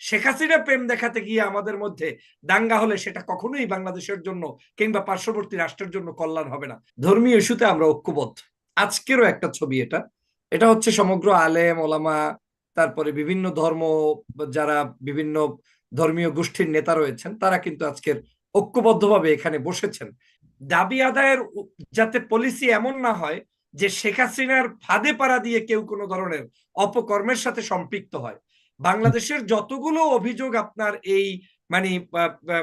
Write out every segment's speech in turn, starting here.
শেখ হাসিনা প্রেম দেখাতে গিয়ে আমাদের মধ্যে দাঙ্গা হলে সেটা কখনোই বাংলাদেশের জন্য কিংবা পার্শ্ববর্তী রাষ্ট্রের জন্য কল্যাণ হবে না। ধর্মীয় ইস্যুতে আমরা ঐক্যবদ্ধ। আজকেরও একটা ছবি এটা। এটা হচ্ছে সমগ্র আলেম, ওলামা, তারপরে বিভিন্ন ধর্ম, যারা বিভিন্ন ধর্মীয় গোষ্ঠীর নেতা রয়েছেন, তারা কিন্তু আজকের ঐক্যবদ্ধভাবে এখানে বসেছেন। দাবি আদায়ের যাতে পলিসি এমন না হয় যে শেখ হাসিনার ফাঁদে পাড়া দিয়ে কেউ কোনো ধরনের অপকর্মের সাথে সম্পৃক্ত হয়। বাংলাদেশের যতগুলো অভিযোগ আপনার এই মানে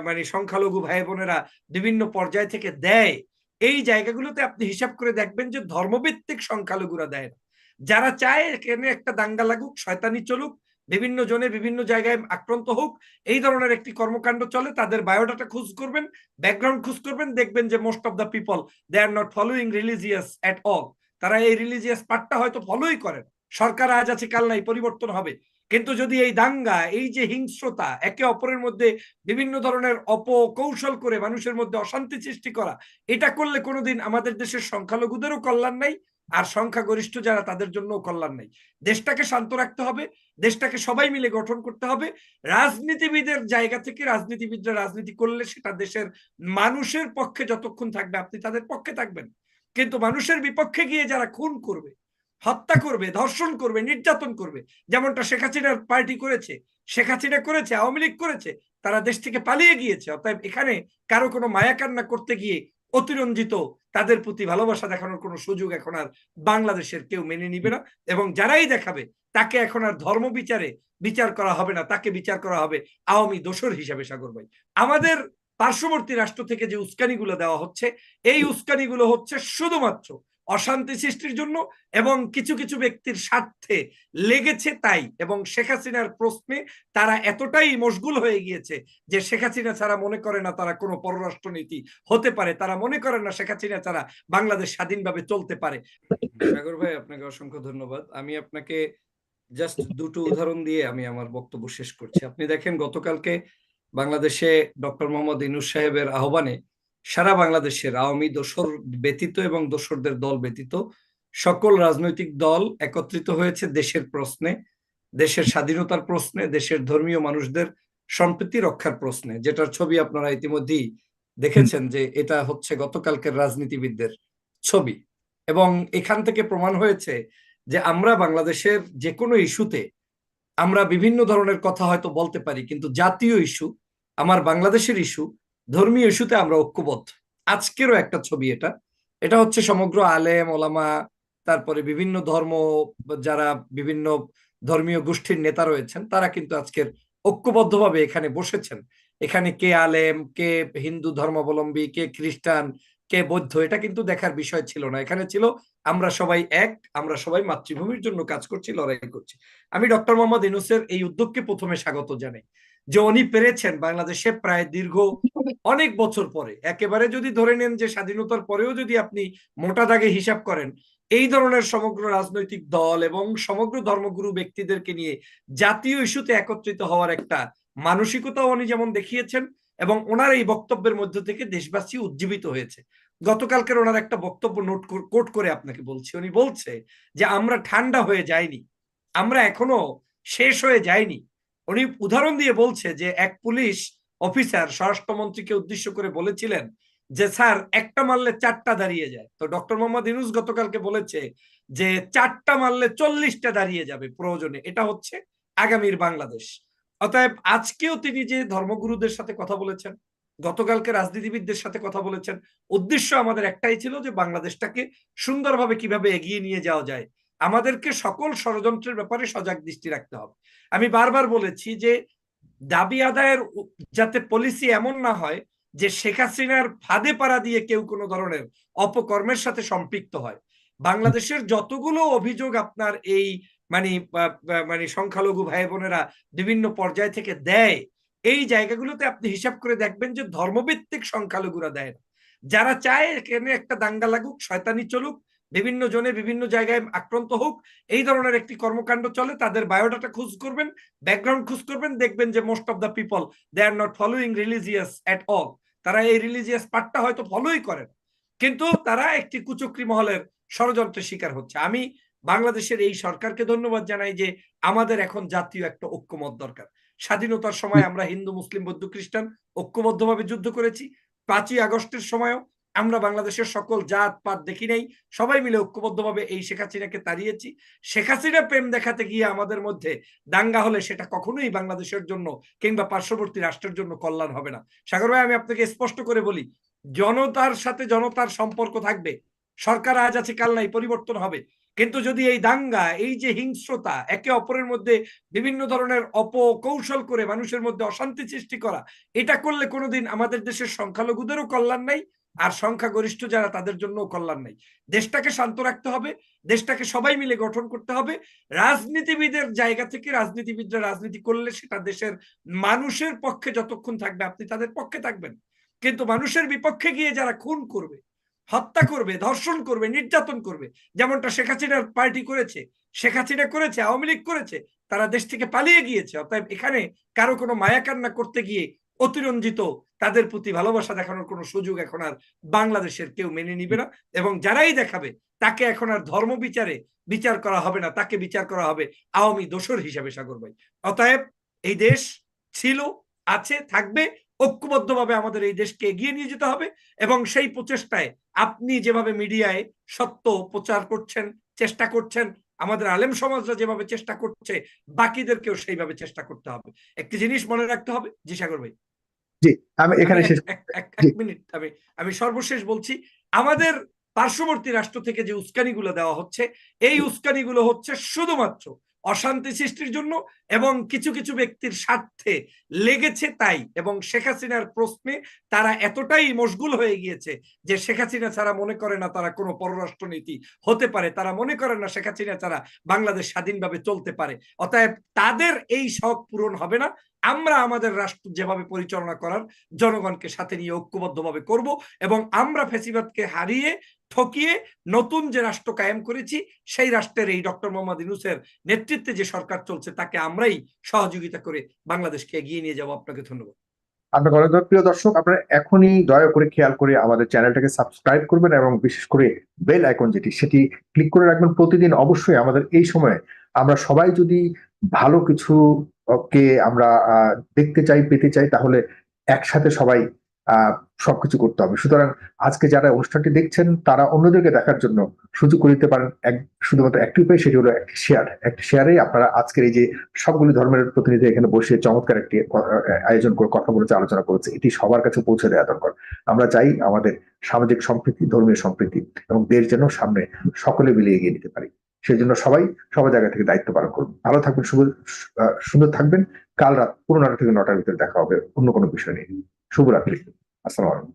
মানে সংখ্যালঘু ভাই বোনেরা বিভিন্ন পর্যায় থেকে দেয়, এই জায়গাগুলোতে আপনি হিসাব করে দেখবেন যে ধর্মভিত্তিক সংখ্যালঘুরা দেয় না। যারা চায় এখানে একটা দাঙ্গা লাগুক, শয়তানি চলুক, বিভিন্ন জনে বিভিন্ন জায়গায় আক্রান্ত হোক, এই ধরনের একটি কর্মকাণ্ড চলে, তাদের বায়োডাটা খুঁজ করবেন, ব্যাকগ্রাউন্ড খুঁজ করবেন, দেখবেন যে most of the people they are not following religious at all তারা এই রিলিজিয়াস পার্টটা হয়তো ফলোই করেন। সরকার আজ আছে, কাল নাই, পরিবর্তন হবে। কিন্তু যদি এই দাঙ্গা, এই যে হিংস্রতা একে অপরের মধ্যে বিভিন্ন ধরনের অপকৌশল করে মানুষের মধ্যে অশান্তি সৃষ্টি করা, এটা করলে কোনোদিন আমাদের দেশের সংখ্যালঘুদেরও কল্যাণ নাই, আর সংখ্যাগরিষ্ঠ যারা তাদের জন্য কল্যাণ নাই। দেশটাকে শান্ত রাখতে হবে, দেশটাকে সবাই মিলে গঠন করতে হবে, রাজনীতিবিদের জায়গা থেকে রাজনীতিবিদরা রাজনীতি করলে সেটা দেশের মানুষের পক্ষে যতক্ষণ থাকবে, আপনি তাদের পক্ষে থাকবেন। কিন্তু মানুষের বিপক্ষে গিয়ে যারা খুন করবে হত্যা করবে, ধর্ষণ করবে, নির্যাতন করবে। যেমনটা শেখ হাসিনার পার্টি করেছে, শেখ হাসিনা করেছে, আওয়ামী লীগ করেছে, তারা দেশ থেকে পালিয়ে গিয়েছে। অতএব এখানে কারও কোনো মায়া কান্না করতে গিয়ে অতিরঞ্জিত তাদের প্রতি ভালোবাসা দেখানোর কোনো সুযোগ এখন আর বাংলাদেশের কেউ মেনে নিবে না। এবং যারাই দেখাবে, তাকে এখন আর ধর্ম বিচারে বিচার করা হবে না, তাকে বিচার করা হবে আওয়ামী দোষর হিসাবে, সাগর ভাই। আমাদের পার্শ্ববর্তী রাষ্ট্র থেকে যে উস্কানিগুলো দেওয়া হচ্ছে, এই উস্কানিগুলো হচ্ছে শুধুমাত্র অশান্তি সৃষ্টির জন্য এবং কিছু কিছু ব্যক্তির স্বার্থে লেগেছে তাই এবং শেখ হাসিনার প্রশ্নে তারা এতটাই মশগুল হয়ে গিয়েছে যে শেখ হাসিনা ছাড়া মনে করে না তারা কোনো পররাষ্ট্রনীতি হতে পারে। তারা মনে করেন না শেখ হাসিনা ছাড়া বাংলাদেশ স্বাধীনভাবে চলতে পারে। সাগর ভাই, আপনাকে অসংখ্য ধন্যবাদ। আমি আপনাকে জাস্ট দুটো উদাহরণ দিয়ে আমি আমার বক্তব্য শেষ করছি। আপনি দেখেন গতকালকে বাংলাদেশে ডক্টর মোহাম্মদ ইনুস সাহেবের আহ্বানে সারা বাংলাদেশের আওয়ামী দোসর ব্যতীত এবং দোসরদের দল ব্যতীত সকল রাজনৈতিক দল একত্রিত হয়েছে দেশের প্রশ্নে, দেশের স্বাধীনতার প্রশ্নে, দেশের ধর্মীয় মানুষদের সম্প্রীতি রক্ষার প্রশ্নে। যেটার ছবি আপনারা ইতিমধ্যেই দেখেছেন যে এটা হচ্ছে গতকালকের রাজনীতিবিদদের ছবি। এবং এখান থেকে প্রমাণ হয়েছে যে আমরা বাংলাদেশের যে কোনো ইস্যুতে আমরা বিভিন্ন ধরনের কথা হয়তো বলতে পারি, কিন্তু জাতীয় ইস্যু, আমার বাংলাদেশের ইস্যু ধর্মীয় ইস্যুতে আমরা ঐক্যবদ্ধ। আজকেরও একটা ছবি এটা। এটা হচ্ছে সমগ্র আলেম, ওলামা, তারপরে বিভিন্ন ধর্ম, যারা বিভিন্ন ধর্মীয় গোষ্ঠীর নেতা রয়েছেন, তারা কিন্তু আজকের ঐক্যবদ্ধভাবে এখানে বসেছেন। এখানে কে আলেম, কে হিন্দু ধর্মাবলম্বী, কে খ্রিস্টান, কে বৌদ্ধ, এটা কিন্তু দেখার বিষয় ছিল না। এখানে ছিল, আমরা সবাই এক, আমরা সবাই মাতৃভূমির জন্য কাজ করছি, লড়াই করছি। আমি ডক্টর মোহাম্মদ ইনুসের এই উদ্যোগকে প্রথমে স্বাগত জানাই। যে উনি পেরেছেন বাংলাদেশে প্রায় দীর্ঘ অনেক বছর পরে। একেবারে যদি ধরে নেন যে স্বাধীনতার পরেও যদি আপনি মোটা দাগে হিসাব করেন, এই ধরনের সমগ্র রাজনৈতিক দল এবং সমগ্র ধর্মগুরু ব্যক্তিদেরকে নিয়ে জাতীয় ইস্যুতে একত্রিত হওয়ার একটা মানসিকতাও উনি যেমন দেখিয়েছেন এবং ওনার এই বক্তব্যের মধ্য থেকে দেশবাসী উজ্জীবিত হয়েছে। গতকালকের ওনার একটা বক্তব্য নোট কোট করে আপনাকে বলছি। উনি বলছে যে, আমরা ঠান্ডা হয়ে যাইনি। আমরা এখনও শেষ হয়ে যাইনি। উনি উদাহরণ দিয়ে বলছে যে এক পুলিশ অফিসার, স্বরাষ্ট্রমন্ত্রীকে উদ্দেশ্য করে বলেছিলেন যে, স্যার, একটা মারলে চারটা দাঁড়িয়ে যায়। তো ডক্টর মোহাম্মদ ইনুস গতকালকে বলেছে যে, চারটা মারলে চল্লিশটা দাঁড়িয়ে যাবে প্রয়োজনে। এটা হচ্ছে আগামীর বাংলাদেশ। অতএব আজকেও তিনি যে ধর্মগুরুদের সাথে কথা বলেছেন, গতকালকে রাজনীতিবিদদের সাথে কথা বলেছেন, উদ্দেশ্য আমাদের একটাই ছিল যে, বাংলাদেশটাকে সুন্দরভাবে কীভাবে এগিয়ে নিয়ে যাওয়া যায়। আমাদেরকে সকল ষড়যন্ত্রের ব্যাপারে সজাগ দৃষ্টি রাখতে হবে। আমি বারবার বলেছি যে, দাবি আদায়ের যাতে পলিসি এমন না হয় যে শেখ হাসিনার ফাঁদে পাড়া দিয়ে কেউ কোনো ধরনের অপকর্মের সাথে সম্পৃক্ত হয়। বাংলাদেশের যতগুলো অভিযোগ আপনার এই মানে মানে সংখ্যালঘু ভাই বোনেরা বিভিন্ন পর্যায় থেকে দেয়, এই জায়গাগুলোতে আপনি হিসাব করে দেখবেন যে ধর্মভিত্তিক সংখ্যালঘুরা দেয় না। যারা চায় এখানে একটা দাঙ্গা লাগুক, শয়তানি চলুক বিভিন্ন জনে বিভিন্ন জায়গায় আক্রান্ত হোক এই ধরনের একটি কর্মকাণ্ড চলে তাদের বায়োডাটা খুঁজ করবেন ব্যাকগ্রাউন্ড খুঁজ করবেন দেখবেন যে most of the people they are not following religious at all তারা এই রিলিজিয়াস পার্টটা হয়তো ফলোই করেন কিন্তু তারা একটি কুচক্রি মহলের ষড়যন্ত্রের শিকার হচ্ছে। আমি বাংলাদেশের এই সরকারকে ধন্যবাদ জানাই যে আমাদের এখন জাতীয় একটা ঐক্যমত দরকার। স্বাধীনতার সময় আমরা হিন্দু মুসলিম বৌদ্ধ খ্রিস্টান ঐক্যবদ্ধভাবে যুদ্ধ করেছি পাঁচই আগস্টের সময়ও আমরা বাংলাদেশের সকল জাত, পাত দেখি নাই। সবাই মিলে ঐক্যবদ্ধভাবে এই শেখ হাসিনাকে তাড়িয়েছি। শেখ হাসিনা প্রেম দেখাতে গিয়ে আমাদের মধ্যে দাঙ্গা হলে সেটা কখনোই বাংলাদেশের জন্য কিংবা পার্শ্ববর্তী রাষ্ট্রের জন্য কল্যাণ হবে না। সাগর ভাই, আমি আপনাকে স্পষ্ট করে বলি, জনতার সাথে জনতার সম্পর্ক থাকবে। সরকার আজ আছে, কাল নাই, পরিবর্তন হবে। কিন্তু যদি এই দাঙ্গা, এই যে হিংস্রতা, একে অপরের মধ্যে বিভিন্ন ধরনের অপকৌশল করে মানুষের মধ্যে অশান্তি সৃষ্টি করা, এটা করলে কোনোদিন আমাদের দেশের সংখ্যালঘুদেরও কল্যাণ নাই আর সংখ্যাগরিষ্ঠ যারা, তাদের জন্য কল্যাণ নাই। দেশটাকে শান্ত রাখতে হবে, দেশটাকে সবাই মিলে গঠন করতে হবে। রাজনীতিবিদের জায়গা থেকে রাজনীতিবিদরা রাজনীতি করলে সেটা দেশের মানুষের পক্ষে যতক্ষণ থাকবে, আপনি তাদের পক্ষে থাকবেন। কিন্তু মানুষের বিপক্ষে গিয়ে যারা খুন করবে, হত্যা করবে, ধর্ষণ করবে, নির্যাতন করবে, যেমনটা শেখ হাসিনার পার্টি করেছে, শেখ হাসিনা করেছে, আওয়ামী লীগ করেছে, তারা দেশ থেকে পালিয়ে গিয়েছে। অতএব এখানে কারও কোনো মায়া কান্না করতে গিয়ে অতিরঞ্জিত তাদের প্রতি ভালোবাসা দেখানোর কোনো সুযোগ এখন আর বাংলাদেশের কেউ মেনে নিবে না। এবং যারাই দেখাবে, তাকে এখন আর ধর্ম বিচারে বিচার করা হবে না, তাকে বিচার করা হবে আওয়ামী দোষর হিসাবে, সাগর ভাই। অতএব এই দেশ ছিল, আছে, থাকবে, ঐক্যবদ্ধভাবে আমাদের এই দেশকে এগিয়ে নিয়ে যেতে হবে এবং সেই প্রচেষ্টায় আপনি যেভাবে মিডিয়ায় সত্য প্রচার করছেন, চেষ্টা করছেন, আমাদের আলেম সমাজরা যেভাবে চেষ্টা করছে, বাকিদেরকেও সেইভাবে চেষ্টা করতে হবে। একটি জিনিস মনে রাখতে হবে, জি সাগর ভাই। জি আমি এখানে শেষ এক- মিনিট আমি আমি সর্বশেষ বলছি আমাদের পার্শ্ববর্তী রাষ্ট্র থেকে যে উস্কানিগুলো দেওয়া হচ্ছে এই উস্কানিগুলো হচ্ছে শুধুমাত্র অশান্তি সৃষ্টির জন্য এবং কিছু কিছু ব্যক্তির স্বার্থে লেগেছে তাই এবং শেখ হাসিনার প্রশ্নে তারা এতটাই মশগুল হয়ে গিয়েছে যে শেখ হাসিনা ছাড়া মনে করে না তারা কোনো পররাষ্ট্রনীতি হতে পারে। তারা মনে করে না শেখ হাসিনা ছাড়া বাংলাদেশ স্বাধীনভাবে চলতে পারে। অতএব তাদের এই শখ পূরণ হবে না। আমরা আমাদের রাষ্ট্র যেভাবে পরিচালনা করার জনগণকে সাথে নিয়ে ঐক্যবদ্ধভাবে করব এবং আমরা ফেসিবাদকে হারিয়ে ঠকিয়ে নতুন যে রাষ্ট্র কায়েম করেছি, সেই রাষ্ট্রের এই ডক্টর মোহাম্মদ ইউনুসের নেতৃত্বে যে সরকার চলছে, তাকে আমরাই সহযোগিতা করে বাংলাদেশকে এগিয়ে নিয়ে যাব। আপনাকে ধন্যবাদ। আপনার অনেক প্রিয় দর্শক, আপনারা এখনই দয়া করে খেয়াল করে আমাদের চ্যানেলটাকে সাবস্ক্রাইব করবেন এবং বিশেষ করে বেল আইকন যেটি, সেটি ক্লিক করে রাখবেন। প্রতিদিন অবশ্যই আমাদের এই সময়ে আমরা সবাই যদি ভালো কিছু কে আমরা দেখতে চাই, পেতে চাই, তাহলে একসাথে সবাই সবকিছু করতে হবে। সুতরাং আজকে যারা অনুষ্ঠানটি দেখছেন, তারা অন্যদেরকে দেখার জন্য সুযোগ করে দিতে পারেন। এক, শুধুমাত্র একটি উপায়, সেটি হলো একটি শেয়ার একটি শেয়ারে আপনারা আজকের এই যে সবগুলি ধর্মের প্রতিনিধি এখানে বসে চমৎকার একটি আয়োজন করে কথা বলেছে, আলোচনা করেছে। এটি সবার কাছে পৌঁছে দেওয়া দরকার। আমরা চাই আমাদের সামাজিক সম্প্রীতি, ধর্মীয় সম্প্রীতি এবং দেশ যেন সামনে সকলে মিলে এগিয়ে নিতে পারি। সেই জন্য সবাই, সবার জায়গা থেকে দায়িত্ব পালন করুন। ভালো থাকবেন সুন্দর থাকবেন। কাল রাত পুরো নটা থেকে নটার ভিতরে দেখা হবে, অন্য কোনো বিষয় নিয়ে। শুভরাত্রি। আসসালাম